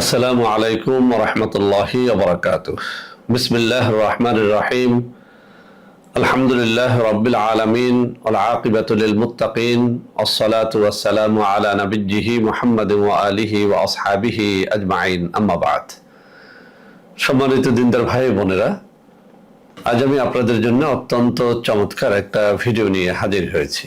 আসসালামু আলাইকুম রহমতুল্লাহি ওবরাকাত বিসমিল্লাহ রহমান রাহিম। আলহামদুলিল্লাহ রবিল আলমিন আকিবাতুল মুতাকিন আসসালাতু আলা নবিজিহি মুহাম্মদ আলিহি ওয়া আসহাবিহি আজমাইন। আম্মা বাদ। সম্মানিত দিনদার ভাই বোনেরা, আজ আমি আপনাদের জন্য অত্যন্ত চমৎকার একটা ভিডিও নিয়ে হাজির হয়েছি।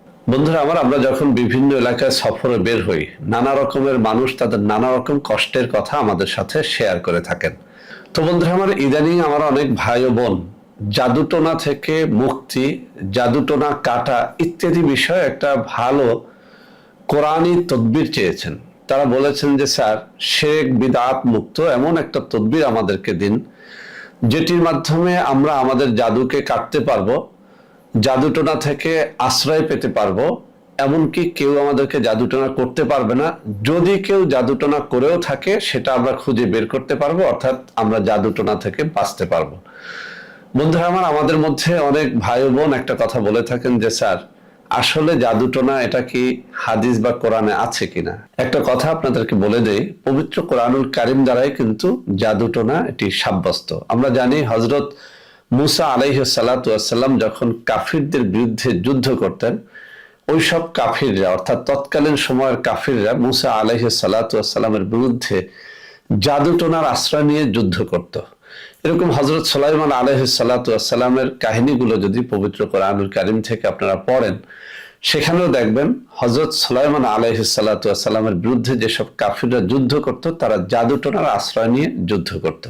বন্ধুরা আমার আমরা যখন বিভিন্ন এলাকায় সফরে বের হই, নানা রকমের মানুষ তাদের নানা রকম কষ্টের কথা আমাদের সাথে শেয়ার করে থাকেন। তো বন্ধুরা, আমার ইদানিং আমার অনেক ভাই ও বোন, জাদুটোনা থেকে মুক্তি, জাদুটোনা কাটা ইত্যাদি বিষয়ে একটা ভালো কোরআনী তদবির চেয়েছেন। তারা বলেছেন যে, স্যার, শেখ বিদাত মুক্ত এমন একটা তদবির আমাদেরকে দিন, যেটির মাধ্যমে আমরা আমাদের জাদুকে কাটতে পারব জাদুটোনা থেকে আশ্রয় পেতে পারব, এমনকি কেউ আমাদেরকে জাদুটোনা করতে পারবে না। যদি কেউ জাদুটোনা করেও থাকে, সেটা আমরা খুঁজে বের করতে পারব, অর্থাৎ আমরা জাদুটোনা থেকে বাঁচতে পারব। বন্ধুরা আমার, আমাদের মধ্যে অনেক ভাই বোন একটা কথা বলে থাকেন যে, স্যার, আসলে জাদুটোনা এটা কি হাদিস বা কোরআনে আছে কিনা? একটা কথা আপনাদেরকে বলে দেই, পবিত্র কোরআনুল কারিম দ্বারাই কিন্তু জাদুটোনা এটি সাব্যস্ত। আমরা জানি হজরত মুসা আলাইহ সালাতাম যখন কাফিরদের বিরুদ্ধে যুদ্ধ করতেন ওই সব কাফিররা, অর্থাৎ তৎকালীন সময়ের কাফিররা মুসা আলাইহ সালাতামের বিরুদ্ধে জাদুটোনার আশ্রয় নিয়ে যুদ্ধ করত। এরকম হজরত সোলাইমান আলহ সালাতামের কাহিনীগুলো যদি পবিত্র কোরআনুল কারিম থেকে আপনারা পড়েন, সেখানেও দেখবেন হজরত সোলাইমান আলহ সালাতামের বিরুদ্ধে যেসব কাফিররা যুদ্ধ করত, তারা জাদুটোনার আশ্রয় নিয়ে যুদ্ধ করত।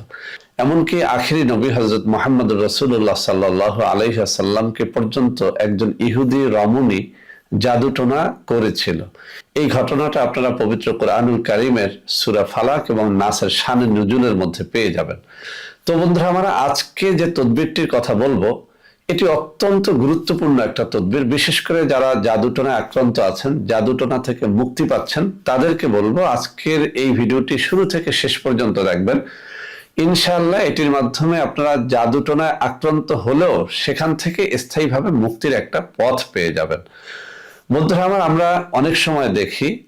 এমনকি আখিরি নবী হজরত মোহাম্মদ রসুল্লাহ সাল্লাহ আলহাসাল্লামকে পর্যন্ত একজন ইহুদি রমণী জাদুটোনা করেছিল। এই ঘটনাটা আপনারা পবিত্র কোরআনুল কারিমের সুরা ফালাক এবং নাসের শানের নজুলের মধ্যে পেয়ে যাবেন। তো বন্ধুরা, আমরা আজকে যে তদবিরটির কথা বলব, এটি অত্যন্ত গুরুত্বপূর্ণ একটা তদবির। বিশেষ করে যারা জাদুটোনা আক্রান্ত আছেন, জাদুটোনা থেকে মুক্তি পাচ্ছেন, তাদেরকে বলব আজকের এই ভিডিওটি শুরু থেকে শেষ পর্যন্ত দেখবেন। ইনশাল্লাহ এটির মাধ্যমে আপনারা জাদুটোনায় আক্রান্ত হলেও সেখান থেকে স্থায়ীভাবে মুক্তির একটা পথ পেয়ে যাবেন। বন্ধুরা আমার আমরা অনেক সময় দেখি,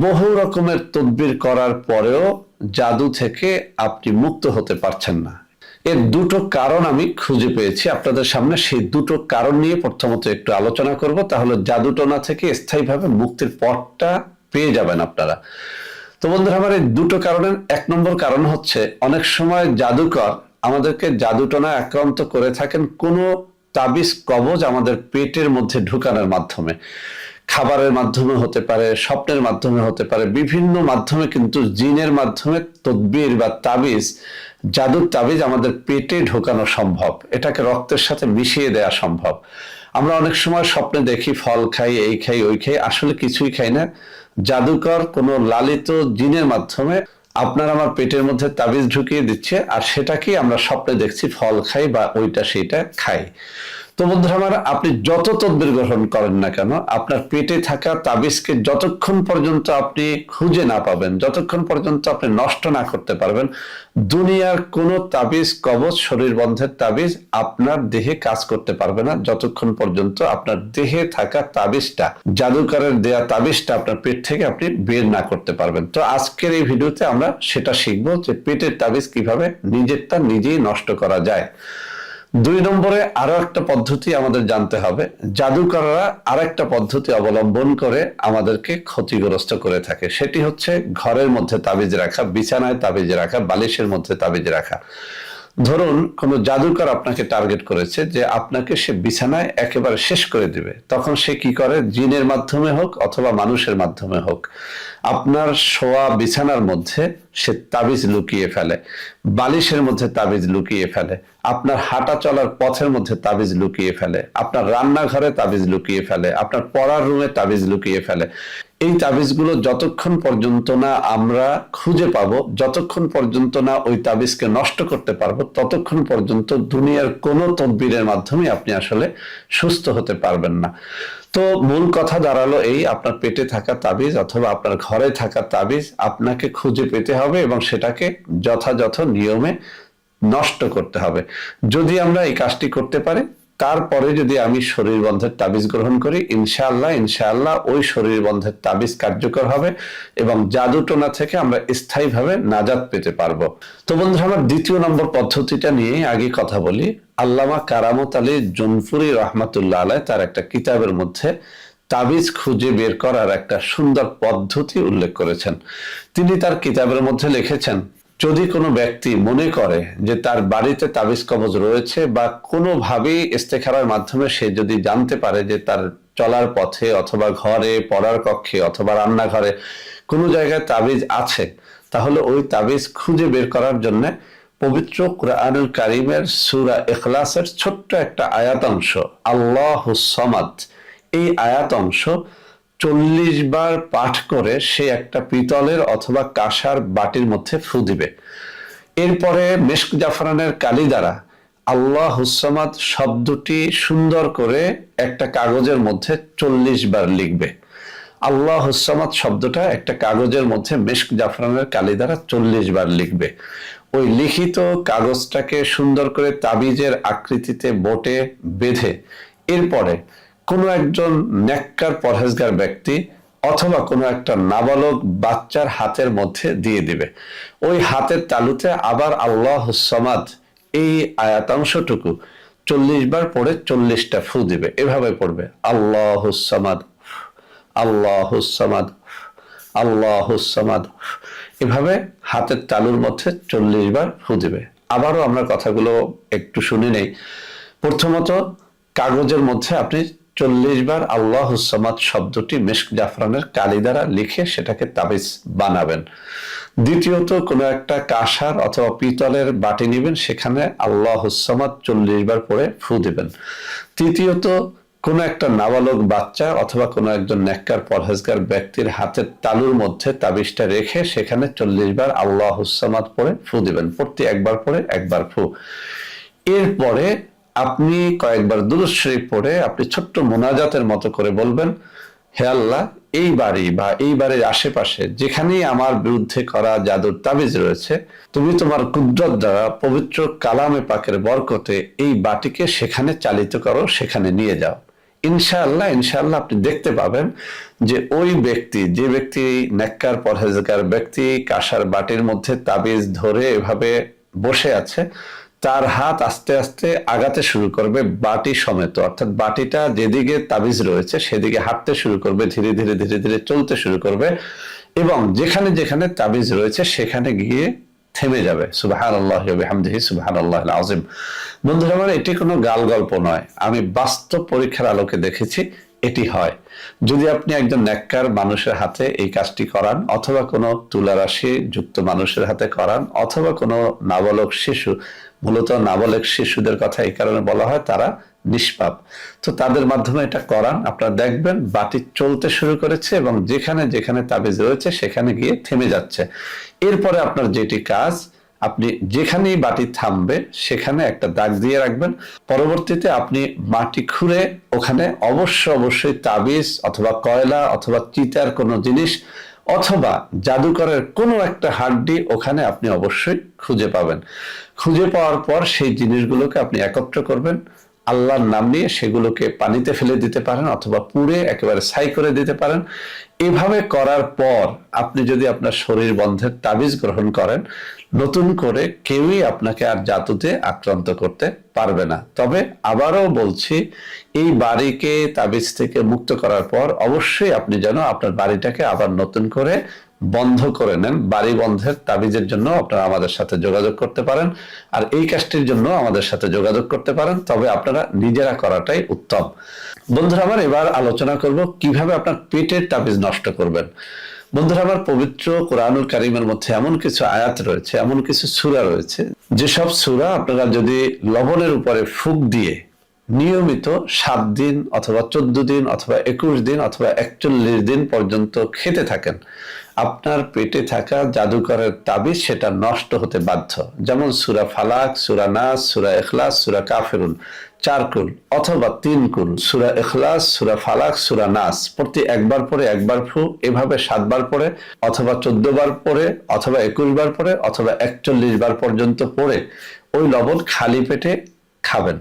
বহু রকমের তদবির করার পরেও জাদু থেকে আপনি মুক্ত হতে পারছেন না। এর দুটো কারণ আমি খুঁজে পেয়েছি। আপনাদের সামনে সেই দুটো কারণ নিয়ে প্রথমত একটু আলোচনা করব। তাহলে জাদুটোনা থেকে স্থায়ীভাবে মুক্তির পথটা পেয়ে যাবেন আপনারা। তো বন্ধুরা, আমার এই দুটো কারণের এক নম্বর কারণ হচ্ছে, অনেক সময় জাদুকর আমাদেরকে জাদুটনা আক্রান্ত করে থাকেন কোনো তাবিজ কবজ আমাদের পেটের মধ্যে ঢুকানোর মাধ্যমে। খাবারের মাধ্যমে হতে পারে, স্বপ্নের মাধ্যমে হতে পারে, বিভিন্ন মাধ্যমে কিন্তু জিনের মাধ্যমে তদবির বা তাবিজ, জাদুর তাবিজ আমাদের পেটে ঢোকানো সম্ভব। এটাকে রক্তের সাথে মিশিয়ে দেওয়া সম্ভব। আমরা অনেক সময় স্বপ্নে দেখি, ফল খাই, এই খাই, ওই খাই, আসলে কিছুই খাই না। জাদুকর কোনো লালিত জিনের মাধ্যমে আপনার আমার পেটের মধ্যে তাবিজ ঢুকিয়ে দিচ্ছে, আর সেটাকেই আমরা স্বপ্নে দেখছি ফল খাই বা ওইটা সেইটা খাই। তো বন্ধুরা আমার, আপনি যত তদ্বির গ্রহণ করেন না কেন, আপনার পেটে থাকা তাবিজকে যতক্ষণ পর্যন্ত আপনি খুঁজে না পাবেন, যতক্ষণ পর্যন্ত আপনি নষ্ট না করতে পারবেন, দুনিয়ার কোনো তাবিজ কবচ শরীর বন্ধের তাবিজ আপনার দেহে কাজ করতে পারবে না, যতক্ষণ পর্যন্ত আপনার দেহে থাকা তাবিজটা, জাদুকরের দেয়া তাবিজটা আপনার পেট থেকে আপনি বের না করতে পারবেন। তো আজকের এই ভিডিওতে আমরা সেটা শিখব যে পেটের তাবিজ কীভাবে নিজেরটা নিজেই নষ্ট করা যায়। দুই নম্বরে আরও একটা পদ্ধতি আমাদের জানতে হবে। জাদুকররা আর একটা পদ্ধতি অবলম্বন করে আমাদেরকে ক্ষতিগ্রস্ত করে থাকে। সেটি হচ্ছে ঘরের মধ্যে তাবিজ রাখা, বিছানায় তাবিজ রাখা, বালিশের মধ্যে তাবিজ রাখা। ধরুন, কোনো জাদুকর আপনাকে টার্গেট করেছে যে আপনাকে সে বিছানায় একেবারে শেষ করে দিবে। তখন সে কি করে? জিনের মাধ্যমে হোক অথবা মানুষের মাধ্যমে হোক, আপনার শোয়া বিছানার মধ্যে সে তাবিজ লুকিয়ে ফেলে, বালিশের মধ্যে তাবিজ লুকিয়ে ফেলে, আপনার হাঁটা চলার পথের মধ্যে তাবিজ লুকিয়ে ফেলে, আপনার রান্নাঘরে তাবিজ লুকিয়ে ফেলে, আপনার পড়ার রুমে তাবিজ লুকিয়ে ফেলে। এই তাবিজগুলো যতক্ষণ পর্যন্ত না আমরা খুঁজে পাব, যতক্ষণ পর্যন্ত না ওই তাবিজকে নষ্ট করতে পারব, ততক্ষণ পর্যন্ত দুনিয়ার কোনো তদবিরের মাধ্যমে আপনি আসলে সুস্থ হতে পারবেন না। তো মূল কথা দাঁড়াল এই, আপনার পেটে থাকা তাবিজ অথবা আপনার ঘরে থাকা তাবিজ আপনাকে খুঁজে পেতে হবে এবং সেটাকে যথাযথ নিয়মে নষ্ট করতে হবে। যদি আমরা এই কাজটি করতে পারি তারপরে যদি আমি শরীর বন্ধের তাবিজ গ্রহণ করি, ইনশাআল্লাহ ইনশাআল্লাহ ওই শরীর বন্ধের তাবিজ কার্যকর হবে এবং জাদুটোনা থেকে আমরা স্থায়ীভাবে নাজাত পেতে পারব। তো বন্ধুরা, আমার দ্বিতীয় নম্বর পদ্ধতিটা নিয়ে আগে কথা বলি। আল্লামা কারামত আলী জুনফুরি রহমাতুল্লাহ আলাই তার একটা কিতাবের মধ্যে তাবিজ খুঁজে বের করার একটা সুন্দর পদ্ধতি উল্লেখ করেছেন। তিনি তার কিতাবের মধ্যে লিখেছেন যদি কোনো ব্যক্তি মনে করে যে তার বাড়িতে তাবিজ কবজ রয়েছে বা কোনোভাবেই ইস্তেখারার মাধ্যমে সে যদি জানতে পারে যে তার চলার পথে অথবা ঘরে, পড়ার কক্ষে অথবা রান্নাঘরে কোনো জায়গায় তাবিজ আছে, তাহলে ওই তাবিজ খুঁজে বের করার জন্য পবিত্র কুরআনুল কারিমের সুরা ইখলাসের ছোট্ট একটা আয়াতাংশ, আল্লাহ সমাদ। এই আয়াতাংশ চল্লিশ বার পাঠ করে সে একটা পিতলের অথবা কাঁসার বাটির মধ্যে ফু দিবে। এরপরে মেশক জাফরানের কালি দ্বারা আল্লাহ হুসামাদ শব্দটি সুন্দর করে একটা কাগজের মধ্যে চল্লিশ বার লিখবে। আল্লাহ হুসামাদ শব্দটা একটা কাগজের মধ্যে মেশক জাফরানের কালি দ্বারা চল্লিশ বার লিখবে। ওই লিখিত কাগজটাকে সুন্দর করে তাবিজের আকৃতিতে বোটে, বেঁধে, এরপরে কোনো একজন নেককার পরহেজগার ব্যক্তি অথবা কোনো একটা নাবালক বাচ্চার হাতের মধ্যে দিয়ে দিবে। ওই হাতের তালুতে আবার আল্লাহ সমাদ এই আয়াতাংশটুকু চল্লিশ বার পড়ে চল্লিশটা ফু দিবে। এভাবে পড়বে, আল্লাহ সমাদ আল্লাহ সমাদ আল্লাহ সমাদ। এভাবে হাতের তালুর মধ্যে চল্লিশ বার ফু দিবে। আবারও আমরা কথাগুলো একটু শুনে নেই। প্রথমত কাগজের মধ্যে আপনি চল্লিশ বার আল্লাহ হুসামাদ শব্দটি মেশক জাফরানের কালি দ্বারা লিখে সেটাকে তাবিজ বানাবেন। দ্বিতীয়ত কোনো একটা কাঁসার অথবা পিতলের বাটি নেবেন, সেখানে আল্লাহ হুসামাদ চল্লিশ বার পরে ফু দিবেন। তৃতীয়ত কোনো একটা নাবালক বাচ্চা অথবা কোনো একজন নেককার পরহেজগার ব্যক্তির হাতের তালুর মধ্যে তাবিজটা রেখে সেখানে চল্লিশ বার আল্লাহ হুসামাদ পরে ফু দিবেন। প্রতি একবার পরে একবার ফু। এরপরে আপনি কয়েকবার দুরুদ শরীফ পড়ে আপনি ছোট্ট মোনাজাতের মতো করে বলবেন, হে আল্লাহ, এই বাড়ি বা এই বাড়ির আশেপাশে যেখানেই আমার বিরুদ্ধে করা জাদুর তাবিজ রয়েছে, তুমি তোমার কুদরত দ্বারা পবিত্র কালামে পাকের বরকতে এই বাটিকে সেখানে চালিত করো, সেখানে নিয়ে যাও। ইনশাআল্লাহ ইনশাআল্লাহ আপনি দেখতে পাবেন যে ওই ব্যক্তি, যে ব্যক্তি নেককার, পরহেজগার ব্যক্তি কাঁসার বাটির মধ্যে তাবিজ ধরে এভাবে বসে আছে তার হাত আস্তে আস্তে আগাতে শুরু করবে বাটি সমেত। অর্থাৎ বাটিটা যেদিকে তাবিজ রয়েছে, সেদিকে হাঁটতে শুরু করবে, ধীরে ধীরে ধীরে ধীরে চলতে শুরু করবে এবং যেখানে যেখানে তাবিজ রয়েছে, সেখানে গিয়ে থেমে যাবে। সুবাহান আল্লাহ হামদিহি সুবাহান আল্লাহ আজিম বন্ধুরা আমার, এটি কোনো গাল গল্প নয়। আমি বাস্তব পরীক্ষার আলোকে দেখেছি, এটি হয়। যদি আপনি একজন নেককার মানুষের হাতে এই কাজটি করান, অথবা কোনো তুলারাশি যুক্ত মানুষের হাতে করান, অথবা কোনো নাবালক শিশু মূলত নাবালক শিশুদের কথা এই কারণে বলা হয়, তারা নিষ্পাপ। তো তাদের মাধ্যমে এটা করান। আপনারা দেখবেন বাটি চলতে শুরু করেছে এবং যেখানে যেখানে তাবিজ রয়েছে, সেখানে গিয়ে থেমে যাচ্ছে। এরপরে আপনার যেটি কাজ, আপনি যেখানেই বাটি থামবে, সেখানে একটা দাগ দিয়ে রাখবেন। পরবর্তীতে আপনি মাটি খুঁড়ে ওখানে অবশ্য অবশ্যই তাবিজ অথবা কয়লা অথবা চিতার কোনো জিনিস অথবা জাদুকরের কোনো একটা হাড্ডি ওখানে আপনি অবশ্যই খুঁজে পাবেন। খুঁজে পাওয়ার পর সেই জিনিসগুলোকে আপনি একত্র করবেন। আল্লাহর নাম নিয়ে সেগুলোকে পানিতে ফেলে দিতে পারেন অথবা পুড়ে একেবারে ছাই করে দিতে পারেন। এভাবে করার পর আপনি যদি আপনার শরীর বন্ধের তাবিজ গ্রহণ করেন, নতুন করে কেউই আপনাকে আর জাতুতে আক্রান্ত করতে পারবে না। তবে আবারও বলছি, এই বাড়িকে তাবিজ থেকে মুক্ত করার পর অবশ্যই আপনি যেন আপনার বাড়িটাকে আবার নতুন করে বন্ধ করে নেন, বাড়ি বন্ধের তাবিজের জন্য আপনারা আমাদের সাথে যোগাযোগ করতে পারেন। আর এই কাজটির জন্য আমাদের সাথে যোগাযোগ করতে পারেন, তবে আপনারা নিজেরা করাটাই উত্তম। বন্ধুরা আমার, এবার আলোচনা করব কীভাবে আপনার পেটের তাবিজ নষ্ট করবেন। বন্ধুরা আমার, পবিত্র কোরআনুল কারিমের মধ্যে এমন কিছু আয়াত রয়েছে, এমন কিছু সুরা রয়েছে, যেসব সুরা আপনারা যদি লবণের উপরে ফুক দিয়ে নিয়মিত সাত দিন অথবা চোদ্দ দিন অথবা একুশ দিন অথবা একচল্লিশ দিন পর্যন্ত খেতে থাকেন আপনার পেটে থাকা জাদুকরের তাবিজ সেটা নষ্ট হতে বাধ্য। যেমন সুরা ফালাক, সুরা নাস, সুরা এখলাস সুরা কাফেরুন, চার কুল অথবা তিন কুল। সুরা এখলাস সুরা ফালাক, সুরা নাস। প্রতি একবার পরে একবার ফু, এভাবে সাতবার পরে, অথবা চোদ্দ বার পরে, অথবা একুশ বার পরে, অথবা একচল্লিশ বার পর্যন্ত পরে, ওই লবণ খালি পেটে খাবেন।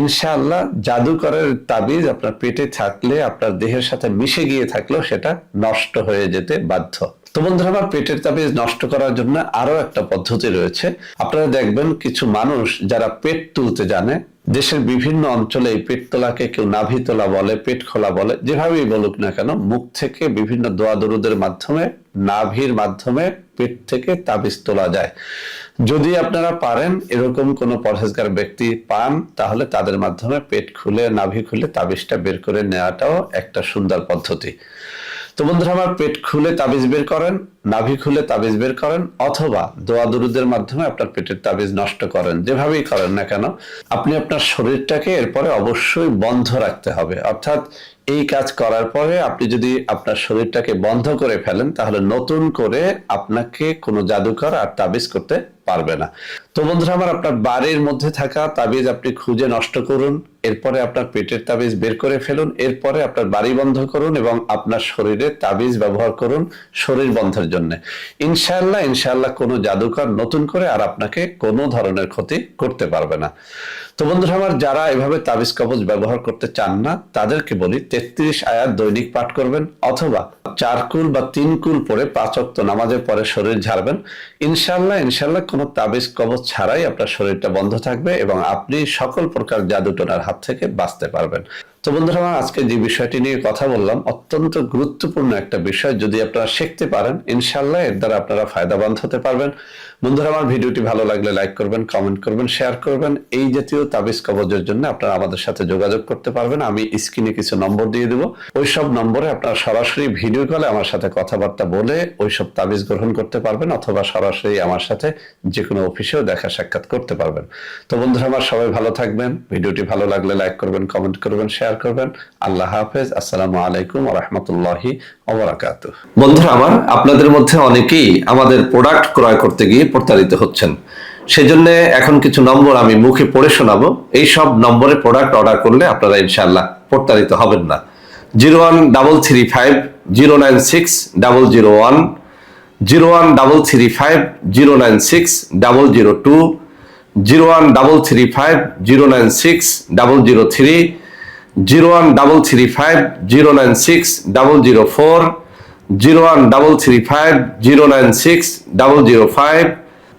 ইনশাআল্লাহ জাদুকরের তাবিজ আপনার পেটে থাকলে, আপনার দেহের সাথে মিশে গিয়ে থাকলেও সেটা নষ্ট হয়ে যেতে বাধ্য। তো বন্ধুরা, আমার পেটের তাবিজ নষ্ট করার জন্য আরও একটা পদ্ধতি রয়েছে। আপনারা দেখবেন কিছু মানুষ যারা পেট তুলতে জানে, দেশের বিভিন্ন অঞ্চলে এই পেট তোলাকে কেউ নাভি তোলা বলে, পেট খোলা বলে, যেভাবেই বলুক না কেন, মুখ থেকে বিভিন্ন দোয়া দরুদের মাধ্যমে, নাভির মাধ্যমে পেট থেকে তাবিজ তোলা যায়। যদি আপনারা পারেন এরকম কোনো পরহেজগার ব্যক্তি পান, তাহলে তাদের মাধ্যমে পেট খুলে, নাভি খুলে তাবিজটা বের করে নেওয়াটাও একটা সুন্দর পদ্ধতি। তো বন্ধুরা, আমার পেট খুলে তাবিজ বের করেন, নাভি খুলে তাবিজ বের করেন, অথবা দোয়া দুরুদের মাধ্যমে আপনার পেটের তাবিজ নষ্ট করেন, যেভাবেই করেন না কেন, আপনি আপনার শরীরটাকে এরপরে অবশ্যই বন্ধ রাখতে হবে। অর্থাৎ এই কাজ করার পরে আপনি যদি আপনার শরীরটাকে বন্ধ করে ফেলেন, তাহলে নতুন করে আপনাকে কোনো জাদুকর আর তাবিজ করতে পারবে না। তো বন্ধুরা, আমার আপনার বাড়ির মধ্যে থাকা তাবিজ আপনি খুঁজে নষ্ট করুন, এরপরে আপনার পেটের তাবিজ বের করে ফেলুন, এরপরে আপনার বাড়ি বন্ধ করুন এবং আপনার শরীরে তাবিজ ব্যবহার করুন শরীর বন্ধের জন্য। ইনশাআল্লাহ ইনশাআল্লাহ কোনো জাদুকর নতুন করে আর আপনাকে কোনো ধরনের ক্ষতি করতে পারবে না। তো বন্ধুরা, আমার যারা এভাবে তাবিজ কবজ ব্যবহার করতে চান না, তাদেরকে বলি তেত্রিশ আয়াত দৈনিক পাঠ করবেন অথবা চার কুল বা তিন কুল পরে পাঁচ অক্ত নামাজের পরে শরীর ঝাড়বেন। ইনশাল্লাহ ইনশাল্লাহ কোনো তাবিজ কবজ ছাড়াই আপনার শরীরটা বন্ধ থাকবে এবং আপনি সকল প্রকার জাদুটোনার হাত থেকে বাঁচতে পারবেন। তো বন্ধুরা, আমার আজকে যে বিষয়টি নিয়ে কথা বললাম, অত্যন্ত গুরুত্বপূর্ণ একটা বিষয় যদি আপনারা শিখতে পারেন ইনশাল্লাহ এর দ্বারা আপনারা ফায়দাবান হতে পারবেন। বন্ধুরা, আমার ভিডিওটি ভালো লাগলে লাইক করবেন কমেন্ট করবেন শেয়ার করবেন। এই জাতীয় তাবিজ কবজের জন্য আপনারা আমাদের সাথে যোগাযোগ করতে পারবেন। আমি স্ক্রিনে কিছু নম্বর দিয়ে দেবো। ওই সব নম্বরে আপনারা সরাসরি ভিডিও কলে আমার সাথে কথাবার্তা বলে ওই সব তাবিজ গ্রহণ করতে পারবেন অথবা সরাসরি আমার সাথে যে কোনো অফিসেও দেখা সাক্ষাৎ করতে পারবেন। তো বন্ধুরা, আমার সবাই ভালো থাকবেন। ভিডিওটি ভালো লাগলে লাইক করবেন কমেন্ট করবেন শেয়ার করবেন। আল্লাহ হাফেজ। আসসালামু আলাইকুম রহমতুল্লাহি অবরাকাত বন্ধুরা, আমার আপনাদের মধ্যে অনেকেই আমাদের প্রোডাক্ট ক্রয় করতে গিয়ে প্রতারিত হচ্ছেন। সেজন্য এখন কিছু নম্বর আমি মুখে পড়ে শোনাবো। এই সব নম্বরে প্রোডাক্ট অর্ডার করলে আপনারা ইনশাআল্লাহ প্রতারিত হবেন না। Zero one double three five zero nine six double zero one zero one double three five zero nine six double zero two zero one double three five zero nine six double zero three zero one double three five zero nine six double zero four zero one double three five zero nine six double zero five